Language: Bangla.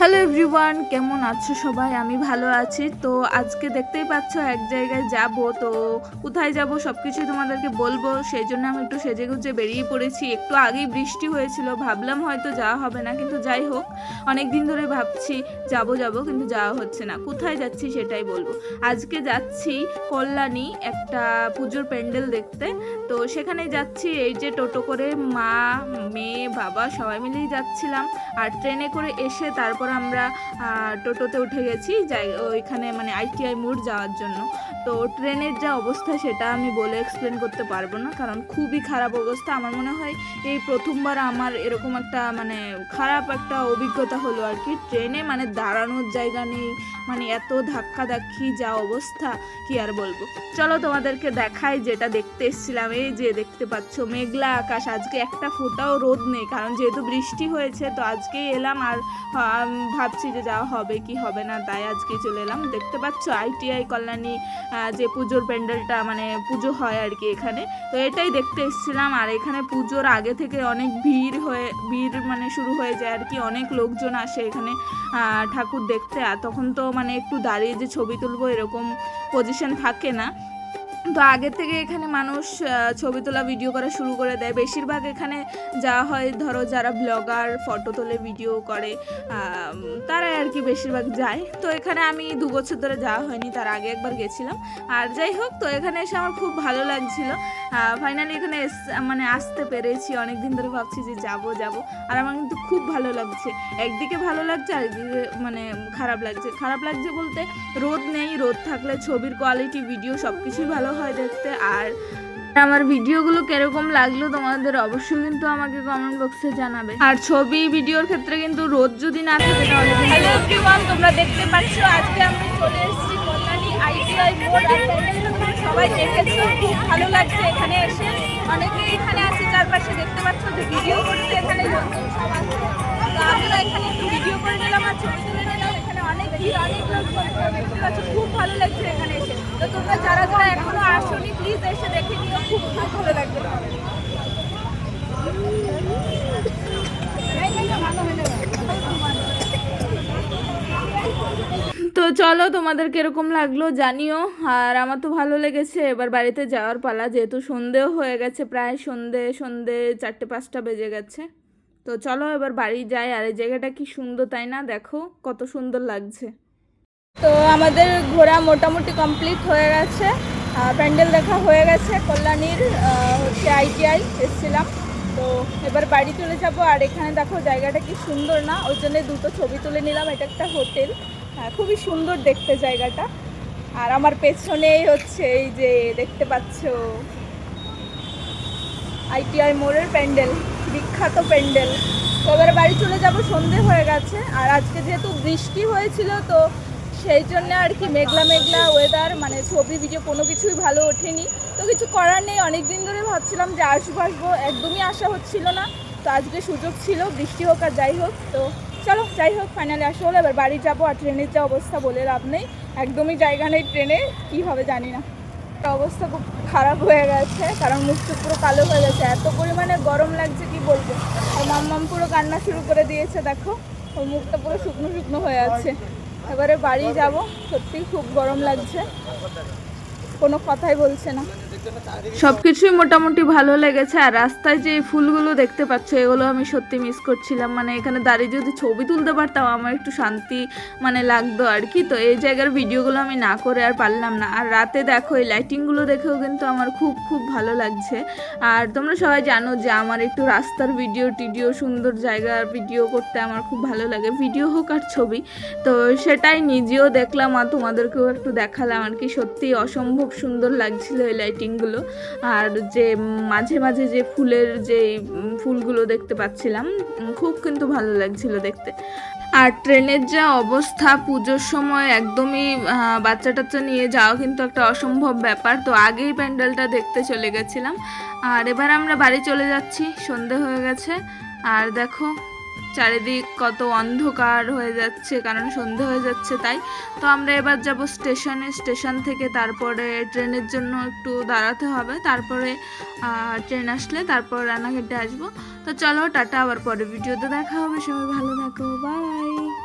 হ্যালো এভরিওয়ান, কেমন আছো সবাই? আমি ভালো আছি। তো আজকে দেখতেই পাচ্ছ এক জায়গায় যাব। তো কোথায় যাব সব কিছুই তোমাদেরকে বলব। সেই জন্য আমি একটু সেজে গুজে বেরিয়ে পড়েছি। একটু আগেই বৃষ্টি হয়েছিল। ভাবলাম হয়তো যাওয়া হবে না, কিন্তু যাই হোক অনেক দিন ধরে ভাবছি যাব যাব, কিন্তু যাওয়া হচ্ছে না। কোথায় যাচ্ছি সেটাই বলব। আজকে যাচ্ছি কল্যাণী একটা পুজোর প্যান্ডেল দেখতে। তো সেখানে যাচ্ছি এই যে টোটো করে মা, মেয়ে, বাবা সবাই মিলেই যাচ্ছিলাম। আর ট্রেনে করে এসে তারপর আমরা টোটোতে উঠে গেছি যাই, ওইখানে মানে আইটিআই মোড় যাওয়ার জন্য। তো ট্রেনের যা অবস্থা সেটা আমি বলে এক্সপ্লেন করতে পারব না, কারণ খুবই খারাপ অবস্থা। আমার মনে হয় এই প্রথমবার আমার এরকম একটা মানে খারাপ একটা অভিজ্ঞতা হলো আর কি। ট্রেনে মানে দাঁড়ানোর জায়গা নেই মানে এত ধাক্কা ধাক্কি যা অবস্থা, কি আর বলব। চলো তোমাদেরকে দেখাই যেটা দেখতে এসেছিলাম। এই যে দেখতে পাচ্ছ, মেঘলা আকাশ। আজকে একটা ফোঁটাও রোদ নেই, কারণ যেহেতু বৃষ্টি হয়েছে, তো আজকেই এলাম আর ভাবছি যে যাওয়া হবে কি হবে না, তাই আজকে চলে এলাম। দেখতে পাচ্ছ আইটিআই কল্যাণী যে পুজোর প্যান্ডেলটা মানে পুজো হয় আর কি এখানে। তো এটাই দেখতে এসেছিলাম, আর এখানে পুজোর আগে থেকে অনেক ভিড় হয়ে, ভিড় মানে শুরু হয়ে যায় আর কি। অনেক লোকজন আসে এখানে ঠাকুর দেখতে, আর তখন তো মানে একটু দাঁড়িয়ে যে ছবি তুলবো এরকম পজিশন থাকে না। তো আগে থেকে এখানে মানুষ ছবি তোলা ভিডিও করা শুরু করে দেয়। বেশিরভাগ এখানে যা হয়, ধরো যারা ব্লগার ফটো তোলে ভিডিও করে তারাই আর কি বেশিরভাগ যায়। তো এখানে আমি দু বছর ধরে যাওয়া হয়নি, তার আগে একবার গেছিলাম। আর যাই হোক, তো এখানে এসে আমার খুব ভালো লাগছিল। ফাইনালি এখানে মানে আসতে পেরেছি। অনেক দিন ধরে ভাবছি যে যাব যাব। আর আমার কিন্তু খুব ভালো লাগছে। একদিকে ভালো লাগছে, আর একদিকে মানে খারাপ লাগছে। খারাপ লাগছে বলতে রোদ নেই, রোদ থাকলে ছবির কোয়ালিটি ভিডিও সব কিছুই ভালো হয় দেখতে। আর আমার ভিডিওগুলো কীরকম লাগল তোমাদের অবশ্যই কিন্তু আমাকে কমেন্ট বক্সে জানাবে। আর ছবি ভিডিওর ক্ষেত্রে কিন্তু রোদ যদি না থাকে তাহলে হ্যালো এভরিওয়ান তোমরা দেখতে পাচ্ছ, আজকে আমরা চলে এসেছি কল্যাণী আইটিআই সবাই দেখেছ, খুব ভালো লাগছে এখানে এসে। অনেকেই এখানে আছে, চারপাশে দেখতে পাচ্ছ যে ভিডিও করছে এখানে লোকজন সব আছে। আমরা এখানে একটু ভিডিও করে নিলাম, আর ছবি তুলে নিলাম। এখানে অনেক ভিড়, অনেক তোমরা দেখতে খুব ভালো লাগছে এখানে এসে। তো তোমরা যারা যারা প্লিজ এসে দেখে নিও, খুব ভালো লাগবে। তো চলো, তোমাদের কীরকম লাগল জানিও। আর আমার তো ভালো লেগেছে, এবার বাড়িতে যাওয়ার পালা, যেহেতু সন্ধেও হয়ে গেছে, প্রায় সন্ধে সন্ধে চারটে পাঁচটা বেজে গেছে। তো চলো, এবার বাড়ি যাই, আর এই জায়গাটা কি সুন্দর, তাই না? দেখো, কত সুন্দর লাগছে। তো আমাদের ঘোরা মোটামুটি কমপ্লিট হয়ে গেছে। প্যান্ডেল দেখা হয়ে গেছে, কল্যাণীর হচ্ছে আইটিআই এসেছিলাম। তো এবার বাড়ি চলে যাব, আর এখানে দেখো জায়গাটা কি সুন্দর না? ওই জন্য দুটো ছবি তুলে নিলাম, এটা একটা হোটেল। হ্যাঁ খুবই সুন্দর দেখতে জায়গাটা। আর আমার পেছনেই হচ্ছে এই যে দেখতে পাচ্ছ আইটিআই মোড়ের প্যান্ডেল, বিখ্যাত প্যান্ডেল। তো এবার বাড়ি চলে যাব, সন্ধে হয়ে গেছে। আর আজকে যেহেতু বৃষ্টি হয়েছিল, তো সেই জন্য আর কি মেঘলা মেঘলা ওয়েদার মানে ছবি ভিডিও কোনো কিছুই ভালো ওঠেনি। তো কিছু করার নেই অনেক দিন ধরে ভাবছিলাম যে আসব আসব একদমই আসা হচ্ছিল না। তো আজকে সুযোগ ছিল, বৃষ্টি হোক আর যাই হোক, তো চলো যাই হোক ফাইনালি আসা হলো। এবার বাড়ি যাব আর ট্রেনের যা অবস্থা বলে লাভ নেই। একদমই জায়গা নেই ট্রেনে কী হবে জানি না। অবস্থা খুব খারাপ হয়ে গেছে, কারণ মুখটা পুরো কালো হয়ে গেছে। এত পরিমাণে গরম লাগছে, কি বলব? আর মাম্মাম পুরো কান্না শুরু করে দিয়েছে, দেখো। ওর মুখটা পুরো শুকনো শুকনো হয়ে আছে। এবারে বাড়ি যাব। সত্যি খুব গরম লাগছে। কোনো কথাই বলছে না। সব কিছুই মোটামুটি ভালো লেগেছে, আর রাস্তায় যে ফুলগুলো দেখতে পাচ্ছ, এগুলো আমি সত্যি মিস করছিলাম। মানে এখানে দাঁড়িয়ে যদি ছবি তুলতে পারতাম, আমার একটু শান্তি মানে লাগতো আর কি। তো এই জায়গার ভিডিওগুলো আমি না করে আর পারলাম না। আর রাতে দেখো, এই লাইটিংগুলো দেখেও কিন্তু আমার খুব খুব ভালো লাগছে। আর তোমরা সবাই জানো যে আমার একটু রাস্তার ভিডিও টিডিও সুন্দর জায়গার ভিডিও করতে আমার খুব ভালো লাগে। ভিডিও হোক আর ছবি, তো সেটাই নিজেও দেখলাম আর তোমাদেরকেও একটু দেখালাম আর কি। সত্যি অসম্ভব সুন্দর লাগছিল এই লাইটিংগুলো আর যে মাঝে মাঝে যে ফুলের যে ফুলগুলো দেখতে পাচ্ছিলাম, খুব কিন্তু ভালো লাগছিল দেখতে। আর ট্রেনের যা অবস্থা, পুজোর সময় একদমই বাচ্চা টাচ্চা নিয়ে যাওয়া কিন্তু একটা অসম্ভব ব্যাপার। তো আগেই প্যান্ডেলটা দেখতে চলে গেছিলাম। আর এবার আমরা বাড়ি চলে যাচ্ছি, সন্ধে হয়ে গেছে। আর দেখো চারিদিক কত অন্ধকার হয়ে যাচ্ছে, কারণ সন্ধে হয়ে যাচ্ছে তাই। তো আমরা এবার যাব স্টেশনে, স্টেশন থেকে তারপরে ট্রেনের জন্য একটু দাঁড়াতে হবে। তারপরে ট্রেন আসলে তারপর রান্নাঘাটে আসব। তো চলো, টাটা, আবার পরে ভিডিওতে দেখা হবে। সবাই ভালো থাকো, বাই।